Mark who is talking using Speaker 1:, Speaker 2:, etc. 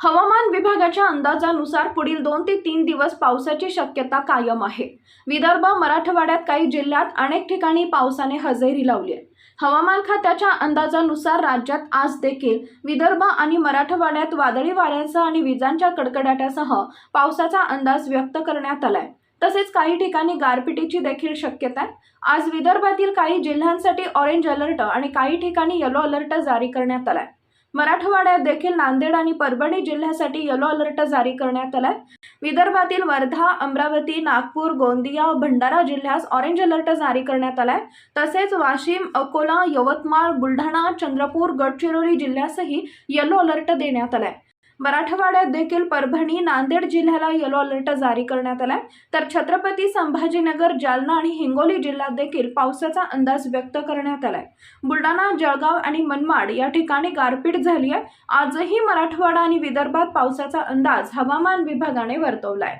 Speaker 1: हवामान विभागाच्या अंदाजानुसार पुढील दोन ते तीन दिवस पावसाची शक्यता कायम आहे. विदर्भ मराठवाड्यात काही जिल्ह्यात अनेक ठिकाणी पावसाने हजेरी लावली आहे. हवामान खात्याच्या अंदाजानुसार राज्यात आज देखील विदर्भ आणि मराठवाड्यात वादळी वाऱ्यांसह आणि विजांच्या कडकडाटासह पावसाचा अंदाज व्यक्त करण्यात आलाय. तसेच काही ठिकाणी गारपिटीची देखील शक्यता आहे. आज विदर्भातील काही जिल्ह्यांसाठी ऑरेंज अलर्ट आणि काही ठिकाणी येलो अलर्ट जारी करण्यात आलाय. मराठवाड्यात देखील नांदेड आणि परभणी जिल्ह्यासाठी येलो अलर्ट जारी करण्यात आलाय. विदर्भातील वर्धा अमरावती नागपूर गोंदिया भंडारा जिल्ह्यास ऑरेंज अलर्ट जारी करण्यात आलाय. तसेच वाशिम अकोला यवतमाळ बुलढाणा चंद्रपूर गडचिरोली जिल्ह्यासही येलो अलर्ट देण्यात आलाय. मराठवाड्यात देखील परभणी नांदेड जिल्ह्याला येलो अलर्ट जारी करण्यात आलाय. तर छत्रपती संभाजीनगर जालना आणि हिंगोली जिल्ह्यात देखील पावसाचा अंदाज व्यक्त करण्यात आलाय. बुलढाणा जळगाव आणि मनमाड या ठिकाणी गारपीट झाली आहे आजही मराठवाडा आणि विदर्भात पावसाचा अंदाज हवामान विभागाने वर्तवलाय.